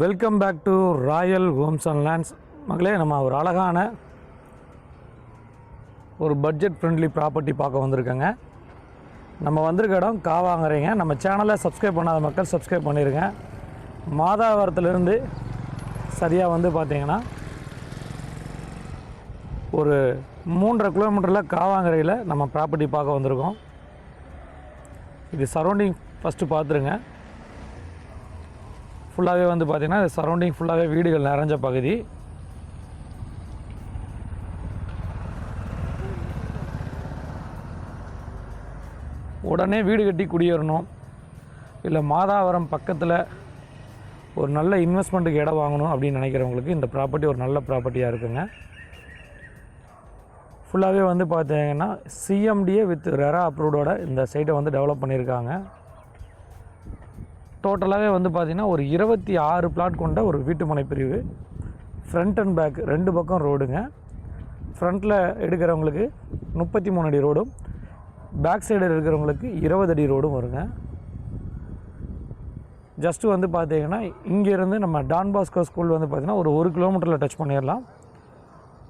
Welcome back to Royal Homes and Lands மகளே நம்ம ஒரு அழகான ஒரு பட்ஜெட் ஃப்ரெண்ட்லி ப்ராப்பர்ட்டி பார்க்க வந்திருக்கோங்க. நம்ம வந்திருக்க இடம் காவாங்கரைங்க. நம்ம சேனலை சப்ஸ்கிரைப் பண்ணாத மக்கள் சப்ஸ்கிரைப் பண்ணிடுங்க மாதாவரத்துலேருந்து சரியாக வந்து பார்த்தீங்கன்னா ஒரு மூன்றரை கிலோமீட்டரில் காவாங்கரையில் நம்ம ப்ராப்பர்ட்டி பார்க்க வந்திருக்கோம். இது சரௌண்டிங் ஃபஸ்ட்டு பார்த்துருங்க. ஃபுல்லாகவே வந்து பார்த்திங்கன்னா சரௌண்டிங் ஃபுல்லாகவே வீடுகள் நிறைஞ்ச பகுதி. உடனே வீடு கட்டி குடியேறணும். இல்லை மாதாவரம் பக்கத்தில் ஒரு நல்ல இன்வெஸ்ட்மெண்ட்டுக்கு இடம் வாங்கணும் அப்படின்னு நினைக்கிறவங்களுக்கு இந்த ப்ராப்பர்ட்டி ஒரு நல்ல ப்ராப்பர்ட்டியாக இருக்குங்க. ஃபுல்லாகவே வந்து பார்த்தீங்கன்னா சிஎம்டிஏ வித் ரெரா அப்ரூவ்டோட இந்த சைட்டை வந்து டெவலப் பண்ணியிருக்காங்க. டோட்டலாகவே வந்து பார்த்திங்கன்னா ஒரு இருபத்தி ஆறு பிளாட் கொண்ட ஒரு வீட்டுமனை பிரிவு ஃப்ரண்ட் அண்ட் பேக் ரெண்டு பக்கம் ரோடுங்க ஃப்ரண்ட்டில் எடுக்கிறவங்களுக்கு முப்பத்தி மூணு அடி ரோடும் பேக் சைடு இருக்கிறவங்களுக்கு இருபது அடி ரோடும் வருங்க. ஜஸ்ட்டு வந்து பார்த்தீங்கன்னா இங்கேருந்து நம்ம டான் பாஸ்கோ ஸ்கூல் வந்து பார்த்திங்கன்னா ஒரு ஒரு கிலோமீட்டரில் டச் பண்ணிடலாம்.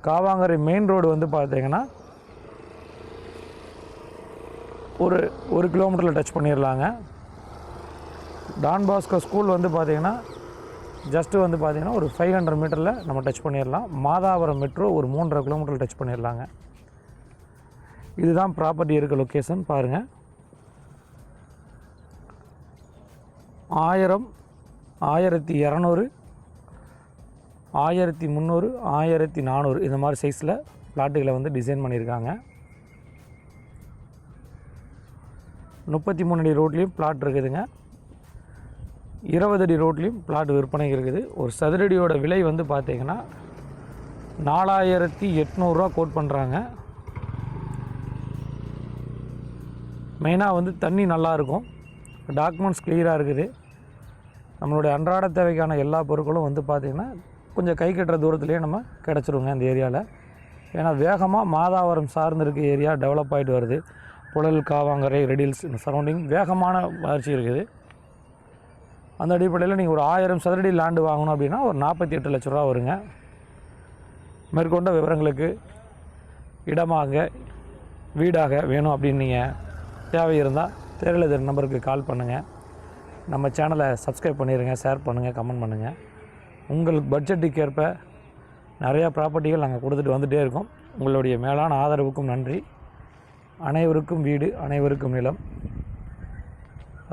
காவாங்கரை மெயின் ரோடு வந்து பார்த்தீங்கன்னா ஒரு ஒரு கிலோமீட்டரில் டச் பண்ணிடலாங்க. டான் பாஸ்கோ ஸ்கூல் வந்து பார்த்தீங்கன்னா ஜஸ்ட்டு வந்து பார்த்தீங்கன்னா ஒரு ஃபைவ் ஹண்ட்ரட் மீட்டரில் நம்ம டச் பண்ணிடலாம். மாதாவரம் மெட்ரோ ஒரு மூன்றரை கிலோமீட்டரில் டச் பண்ணிடலாங்க. இதுதான் ப்ராப்பர்ட்டி இருக்க லொக்கேஷன் பாருங்கள் ஆயிரம் ஆயிரத்தி இரநூறு ஆயிரத்தி முந்நூறு ஆயிரத்தி நானூறு இந்த மாதிரி சைஸில் பிளாட்டுகளை வந்து டிசைன் பண்ணியிருக்காங்க. முப்பத்தி மூணு அடி ரோட்லேயும் பிளாட் இருக்குதுங்க. இருபது அடி ரோட்லேயும் பிளாட் விற்பனை இருக்குது. ஒரு சதுரடியோட விலை வந்து பார்த்தீங்கன்னா நாலாயிரத்தி எட்நூறுரூவா கோட் பண்ணுறாங்க மெயினாக வந்து தண்ணி நல்லாயிருக்கும் டாக்குமெண்ட்ஸ் கிளியராக இருக்குது. நம்மளுடைய அன்றாட தேவைக்கான எல்லா பொருட்களும் வந்து பார்த்திங்கன்னா கொஞ்சம் கை கட்டுற தூரத்துலேயே நம்ம கிடச்சிருவோங்க இந்த ஏரியாவில் ஏன்னா வேகமாக மாதாவரம் சார்ந்து இருக்க ஏரியா டெவலப் ஆகிட்டு வருது. புழல் காவாங்கரை ரெடில்ஸ் இந்த சரௌண்டிங் வேகமான வளர்ச்சி இருக்குது. அந்த அடிப்படையில் நீங்கள் ஒரு ஆயிரம் சதுரடி லேண்டு வாங்கணும் அப்படின்னா ஒரு நாற்பத்தி எட்டு லட்ச ரூபா வருங்க. மேற்கொண்ட விவரங்களுக்கு இடமாக வீடாக வேணும் அப்படின்னு நீங்கள் தேவை இருந்தால் தேர்தல் நம்பருக்கு கால் பண்ணுங்கள் நம்ம சேனலை சப்ஸ்கிரைப் பண்ணிடுங்க ஷேர் பண்ணுங்கள் கமெண்ட் பண்ணுங்கள் உங்களுக்கு பட்ஜெட்டுக்கு ஏற்ப நிறையா ப்ராப்பர்ட்டிகள் நாங்கள் கொடுத்துட்டு வந்துகிட்டே இருக்கோம். உங்களுடைய மேலான ஆதரவுக்கும் நன்றி. அனைவருக்கும் வீடு அனைவருக்கும் நிலம்.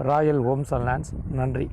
ராயல் ஹோம்ஸ் அண்ட் லேண்ட்ஸ் நன்றி.